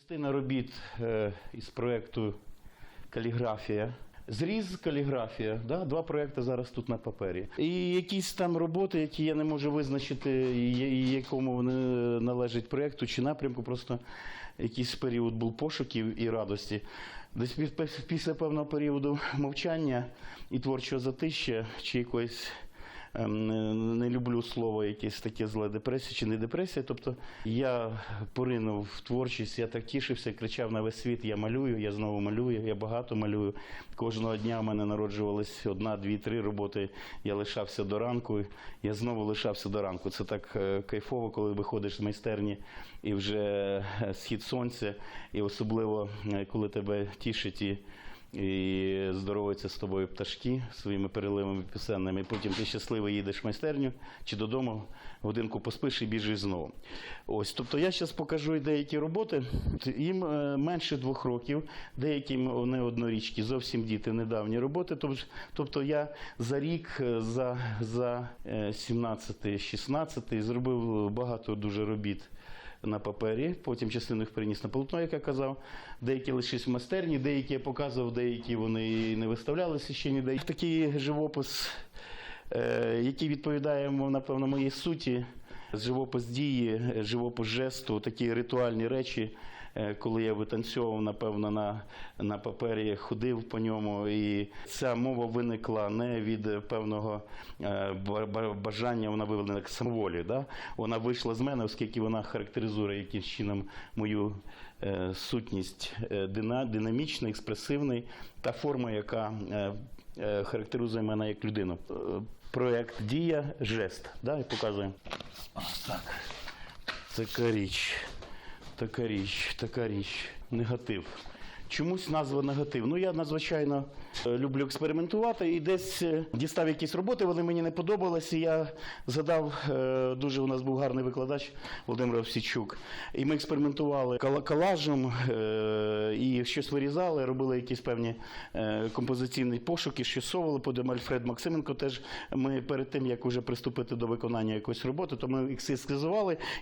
Частина робіт е, із проєкту Каліграфія. Зріз каліграфія, да? два проекти зараз тут на папері. І якісь там роботи, які я не можу визначити, якому вони належать проєкту чи напрямку, просто якийсь період був пошуків і радості. Десь пі- пі- після певного періоду мовчання і творчого затища, чи якоїсь не- не люблю слово якесь таке зле депресія чи не депресія. Тобто я поринув в творчість, я так тішився, кричав на весь світ, я малюю, я знову малюю, я багато малюю. Кожного дня в мене народжувались одна, дві, три роботи. Я лишався до ранку, я знову лишався до ранку. Це так е, кайфово, коли виходиш з майстерні і вже е, схід сонця, і особливо е, коли тебе тішить і і здороваються з тобою пташки своїми переливами пісенними. Потім ти щасливо їдеш в майстерню чи додому, годинку поспиш і біжиш знову. Ось, тобто я зараз покажу деякі роботи. Їм е, менше двох років, деяким вони однорічки, зовсім діти, недавні роботи. Тоб- Тобто я за рік, е, за, за 17-16 зробив багато дуже робіт на папері, потім частину їх приніс на полотно, як я казав. Деякі лишились в майстерні, деякі я показував, деякі вони не виставлялися ще ніде. Такий живопис, е, який відповідає, напевно, моїй суті, живопис дії, е, живопис жесту, такі ритуальні речі, е, коли я витанцьовував, напевно, на, на папері, ходив по ньому. І ця мова виникла не від певного е, ба- ба- бажання, вона вивела як самоволі. Да? Вона вийшла з мене, оскільки вона характеризує якимось чином мою сутність е, дина, динамічний, експресивний, та форма, яка характеризує мене як людину. Проєкт Дія жест. Да? І показуємо. Ось так. Така річ. Така річ, така річ. Негатив. Чомусь назва негатив. Ну я надзвичайно е, люблю експериментувати і десь е, дістав якісь роботи, вони мені не подобалися. Я згадав, е, дуже у нас був гарний викладач Володимир Овсічук. І ми експериментували кала- колажем е, і щось вирізали, робили якісь певні композиційні пошуки, щосовували. Потім Альфред Максименко теж ми перед тим, як уже приступити до виконання якоїсь роботи, то ми їх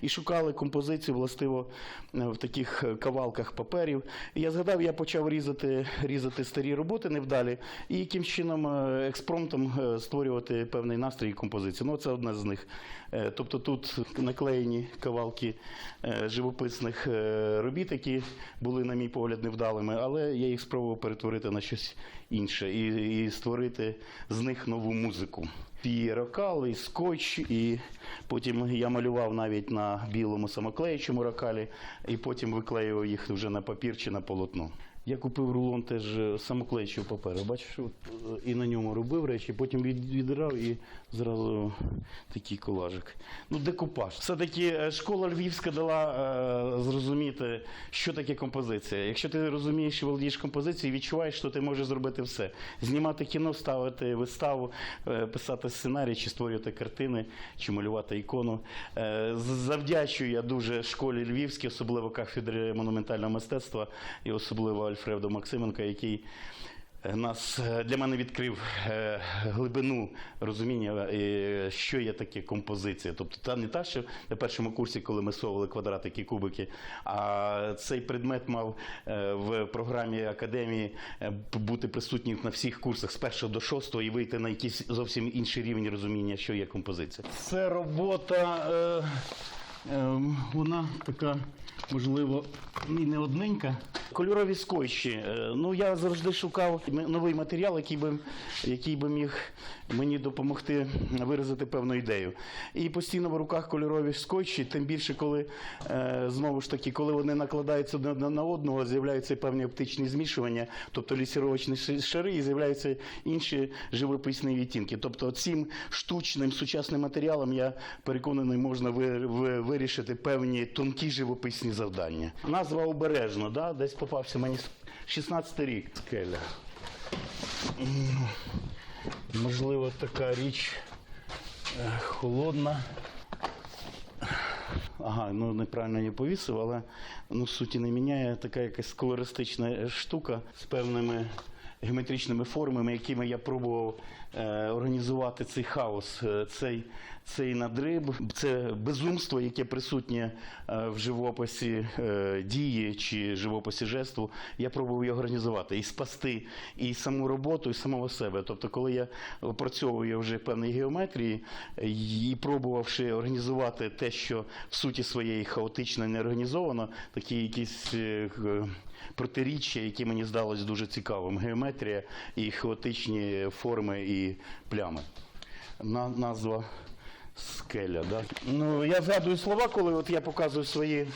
і шукали композицію властиво в таких кавалках паперів. І я згадав, я почав різати, різати старі роботи невдалі і яким чином е, експромтом е, створювати певний настрій і композицію. Ну, це одна з них. Е, Тобто тут наклеєні кавалки живописних робіт, які були, на мій погляд, невдалими, але я їх спробував перетворити на щось інше і, і створити з них нову музику. І рокал, і скотч, і потім я малював навіть на білому самоклеючому рокалі, і потім виклеював їх вже на папір чи на полотно. Я купив рулон теж е, самоклеючого паперу. Бачиш, е, і на ньому робив речі, потім від, віддирав і зразу такий колажик. Ну, декупаж. Все-таки е, школа львівська дала зрозуміти, що таке композиція. Якщо ти розумієш і володієш композицією, відчуваєш, що ти можеш зробити все: знімати кіно, ставити виставу, писати сценарій, чи створювати картини, чи малювати ікону. Завдячую я дуже школі львівській, особливо кафедрі монументального мистецтва і особливо Альфреду Максименка, який. е, Нас е, для мене відкрив е, глибину розуміння, що є таке композиція. Тобто та не та, що на першому курсі, коли ми совали квадратики, кубики, а цей предмет мав в програмі академії бути присутнім на всіх курсах з першого до шостого і вийти на якийсь зовсім інший рівень розуміння, що є композиція. Це робота. Е, вона така, можливо, і не одненька. Кольорові скотчі. Е, Ну, я завжди шукав новий матеріал, який би, який би міг мені допомогти виразити певну ідею. І постійно в руках кольорові скотчі, тим більше, коли е, знову ж таки, коли вони накладаються на одного, з'являються певні оптичні змішування, тобто лісіровочні шари, і з'являються інші живописні відтінки. Тобто цим штучним сучасним матеріалом я переконаний, можна ви- вирішити певні тонкі живописні завдання. Назва обережно, да? десь попався мені 16 рік. Скеля. Можливо, така річ е, холодна. Ага, ну неправильно її повісив, але ну, суті не міняє така якась колористична штука з певними геометричними формами, якими я пробував е, організувати цей хаос, е, цей, цей надриб, це безумство, яке присутнє е, в живописі дії чи живописі жесту. Я пробував його організувати і спасти і саму роботу, і самого себе. Тобто, коли я опрацьовую вже певні геометрії і пробувавши організувати те, що в суті своєї хаотично не організовано, такі якісь протиріччя, які мені здалось дуже цікавим. Геометрія і хаотичні форми і плями. На, назва скеля. Да? Ну, я згадую слова, коли от я показую свої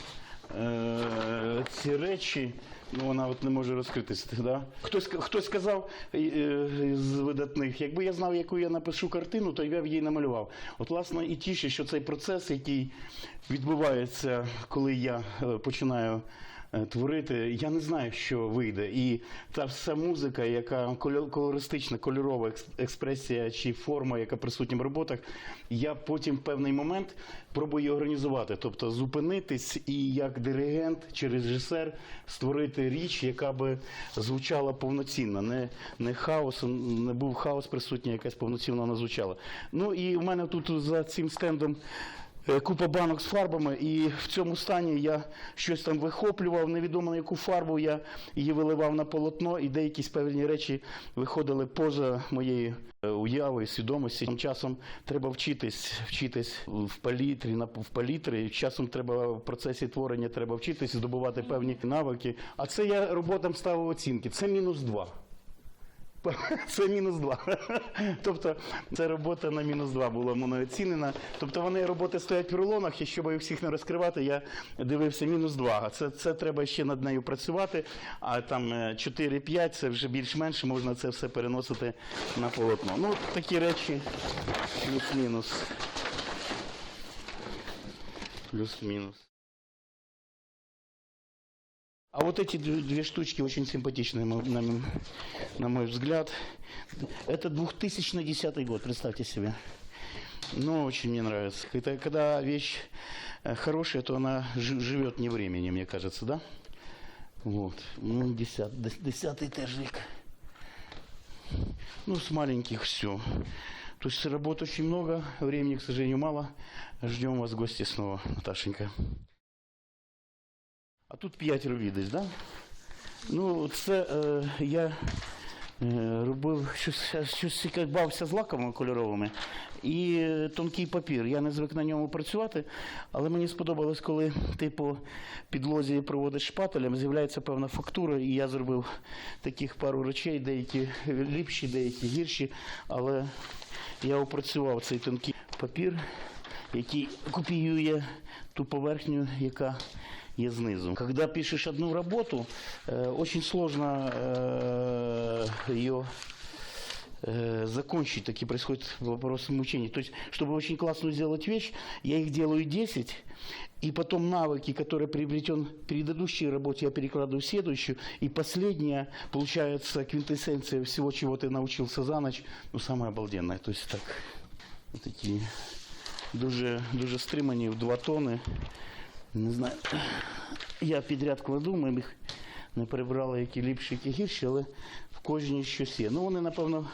е, ці речі. Ну, вона от не може розкритися. Да? Хтось, хтось сказав е, з видатних, якби я знав, яку я напишу картину, то я б її намалював. От, власне, і тіше, що цей процес, який відбувається, коли я е, починаю творити, я не знаю, що вийде. І та вся музика, яка колористична, кольорова експресія чи форма, яка присутня в роботах, я потім в певний момент пробую організувати. Тобто зупинитись і як диригент чи режисер створити річ, яка би звучала повноцінно. Не, не хаос, не був хаос присутній, якась повноцінно вона звучала. Ну і в мене тут за цим стендом. Е, Купа банок з фарбами, і в цьому стані я щось там вихоплював, невідомо яку фарбу я її виливав на полотно, і деякі певні речі виходили поза моєї е, уяви, свідомості. Тим часом треба вчитись, вчитись в палітрі, в палітрі. Часом треба в процесі творення треба вчитись, здобувати певні навики. А це я роботам ставив оцінки. Це мінус два. Це мінус два. Тобто це робота на мінус два була мною оцінена. Тобто вони роботи стоять в рулонах, і щоб їх всіх не розкривати, я дивився мінус два. Це, це треба ще над нею працювати. А там е, 4-5 це вже більш-менш можна це все переносити на полотно. Ну, такі речі плюс-мінус. Плюс-минус. А вот эти две штучки очень симпатичные, на, на мой взгляд. Это 2010 год, представьте себе. Ну, очень мне нравится. Это, когда вещь э, хорошая, то она жи- живет не временем, мне кажется, да? Вот. Ну, десят, дес- десятый век. Ну, с маленьких все. То есть работ очень много, времени, к сожалению, мало. Ждем вас в гости снова, Наташенька. А тут п'ятеро відець, да? Ну, це е, я е, робив щось, щось бався з лаками кольоровими і тонкий папір. Я не звик на ньому працювати, але мені сподобалось, коли ти по підлозі проводиш шпателем, з'являється певна фактура, і я зробив таких пару речей, деякі ліпші, деякі гірші, але я опрацював цей тонкий папір, який копіює ту поверхню, яка є знизу. Когда пишешь одну работу, э, очень сложно э, ее э, закончить, таки происходит вопрос мучений. То есть, чтобы очень классную сделать вещь, я их делаю 10, и потом навыки, которые приобретен в предыдущей работе, я перекладываю в следующую, и последняя, получается, квинтэссенция всего, чего ты научился за ночь, ну, самое обалденное. То есть, так, вот такие дуже, дуже стримані в два тони. Не знаю. Я підряд кладу, ми їх не перебрали, які ліпші, які гірші, але в кожній щось є. Ну, вони, напевно,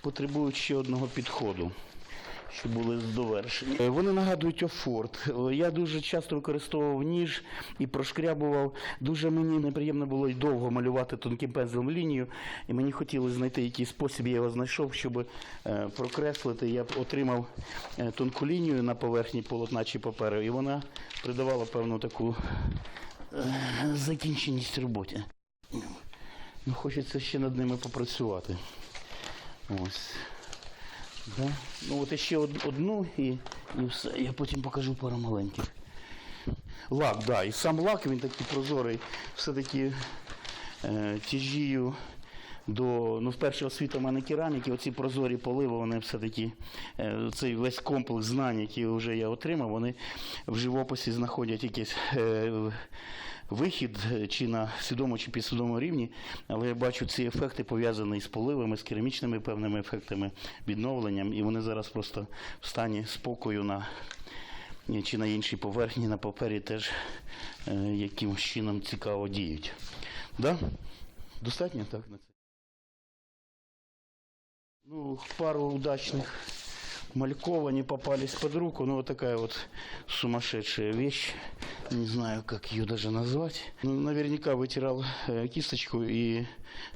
потребують ще одного підходу, щоб були довершені. Е, Вони нагадують офорт. Я дуже часто використовував ніж і прошкрябував. Дуже мені неприємно було й довго малювати тонким пензлем лінію, і мені хотілося знайти якийсь спосіб, я його знайшов, щоб е, прокреслити. Я отримав е, тонку лінію на поверхні полотна чи паперу, і вона придавала певну таку закінченість роботі. Ну, хочеться ще над ними попрацювати. Ось. Да? Ну от ще одну і, і все. Я потім покажу пару маленьких. Лак, да. І сам лак він такий прозорий, все-таки е, тяжію до ну, вперше освіта в мене кераміки, оці прозорі поливи, вони все-таки е, цей весь комплекс знань, які вже я отримав, вони в живописі знаходять якийсь е, вихід е, чи на свідомому чи підсвідомому рівні, але я бачу ці ефекти пов'язані з поливами, з керамічними певними ефектами, відновленням, і вони зараз просто в стані спокою на чи на іншій поверхні, на папері теж е, якимось чином цікаво діють. Да? Достатньо так на це? Ну, пару удачных мальков они попались под руку. Ну, вот такая вот сумасшедшая вещь. Не знаю, как ее даже назвать. Ну, наверняка вытирал э, кисточку и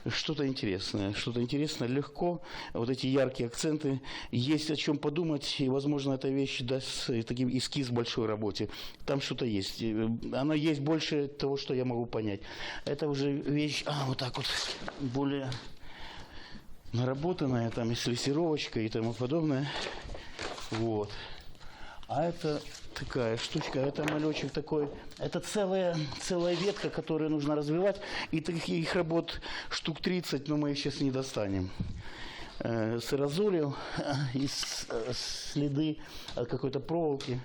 что-то интересное. Что-то интересное, легко. Вот эти яркие акценты. Есть о чем подумать. И, возможно, эта вещь даст таким эскиз большой работе. Там что-то есть. Э, Оно есть больше того, что я могу понять. Это уже вещь, а, вот так вот, более наработанная, там и с лессировочкой и тому подобное. Вот. А это такая штучка, это малечек такой, это целая, целая ветка, которую нужно развивать. И таких работ штук 30, но мы их сейчас не достанем. Э, Сырозолил э, и с- э, следы от какой-то проволоки.